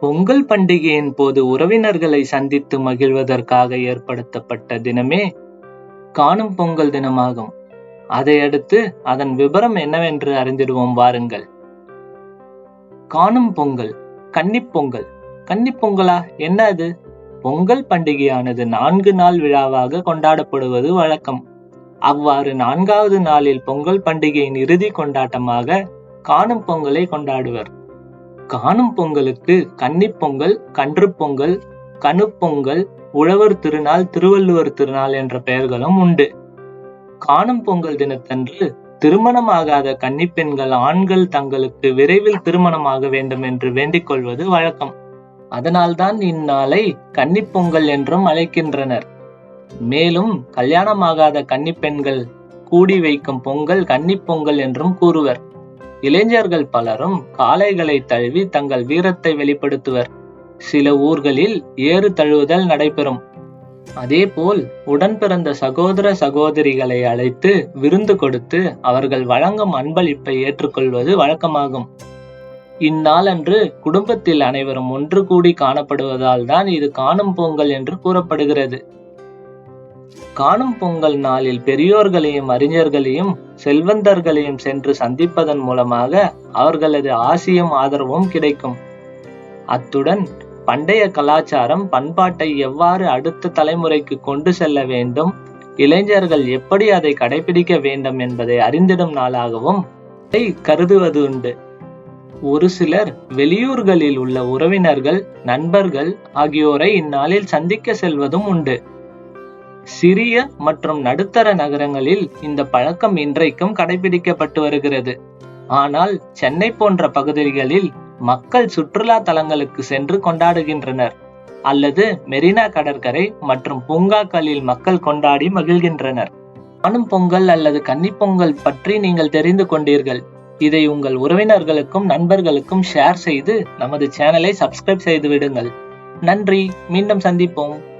பொங்கல் பண்டிகையின் போது உறவினர்களை சந்தித்து மகிழ்வதற்காக ஏற்படுத்தப்பட்ட தினமே காணும் பொங்கல் தினமாகும். அதையடுத்து அதன் விபரம் என்னவென்று அறிந்திடுவோம் வாருங்கள். காணும் பொங்கல் கன்னிப்பொங்கல் கன்னிப்பொங்கலா என்ன அது? பொங்கல் பண்டிகையானது நான்கு நாள் விழாவாக கொண்டாடப்படுவது வழக்கம். அவ்வாறு நான்காவது நாளில் பொங்கல் பண்டிகையின் இறுதி கொண்டாட்டமாக காணும் பொங்கலை கொண்டாடுவர். காணும் பொங்கலுக்கு கன்னிப்பொங்கல் கன்று பொங்கல் கணுப்பொங்கல் உழவர் திருநாள் திருவள்ளுவர் திருநாள் என்ற பெயர்களும் உண்டு. காணும் பொங்கல் தினத்தன்று திருமணமாகாத கன்னிப்பெண்கள் ஆண்கள் தங்களுக்கு விரைவில் திருமணமாக வேண்டும் என்று வேண்டிக் கொள்வது வழக்கம். அதனால்தான் இந்நாளை கன்னிப்பொங்கல் என்றும் அழைக்கின்றனர். மேலும் கல்யாணமாகாத கன்னிப்பெண்கள் கூடி வைக்கும் பொங்கல் கன்னிப்பொங்கல் என்றும் கூறுவர். இளைஞர்கள் பலரும் காளைகளை தழுவி தங்கள் வீரத்தை வெளிப்படுத்துவர். சில ஊர்களில் ஏறு தழுவுதல் நடைபெறும். அதேபோல் உடன் பிறந்த சகோதர சகோதரிகளை அழைத்து விருந்து கொடுத்து அவர்கள் வழங்கும் அன்பளிப்பை ஏற்றுக்கொள்வது வழக்கமாகும். இந்நாளன்று குடும்பத்தில் அனைவரும் ஒன்று கூடி காணப்படுவதால் தான் இது காணும் பொங்கல் என்று கூறப்படுகிறது. காணும் பொங்கல் நாளில் பெரியோர்களையும் அறிஞர்களையும் செல்வந்தர்களையும் சென்று சந்திப்பதன் மூலமாக அவர்களது ஆசியும் ஆதரவும் கிடைக்கும். அத்துடன் பண்டைய கலாச்சாரம் பண்பாட்டை எவ்வாறு அடுத்த தலைமுறைக்கு கொண்டு செல்ல வேண்டும் இளைஞர்கள் எப்படி அதை கடைபிடிக்க வேண்டும் என்பதை அறிந்திடும் நாளாகவும் கருதுவது உண்டு. ஒரு சிலர் வெளியூர்களில் உள்ள உறவினர்கள் நண்பர்கள் ஆகியோரை இந்நாளில் சந்திக்க செல்வதும் உண்டு. சிறிய மற்றும் நடுத்தர நகரங்களில் இந்த பழக்கம் இன்றைக்கும் கடைபிடிக்கப்பட்டு வருகிறது. ஆனால் சென்னை போன்ற பகுதிகளில் மக்கள் சுற்றுலா தலங்களுக்கு சென்று கொண்டாடுகின்றனர். அல்லது மெரினா கடற்கரை மற்றும் பூங்காக்களில் மக்கள் கொண்டாடி மகிழ்கின்றனர். மனும் பொங்கல் அல்லது கன்னிப்பொங்கல் பற்றி நீங்கள் தெரிந்து கொண்டீர்கள். இதை உங்கள் உறவினர்களுக்கும் நண்பர்களுக்கும் ஷேர் செய்து நமது சேனலை சப்ஸ்கிரைப் செய்து விடுங்கள். நன்றி. மீண்டும் சந்திப்போம்.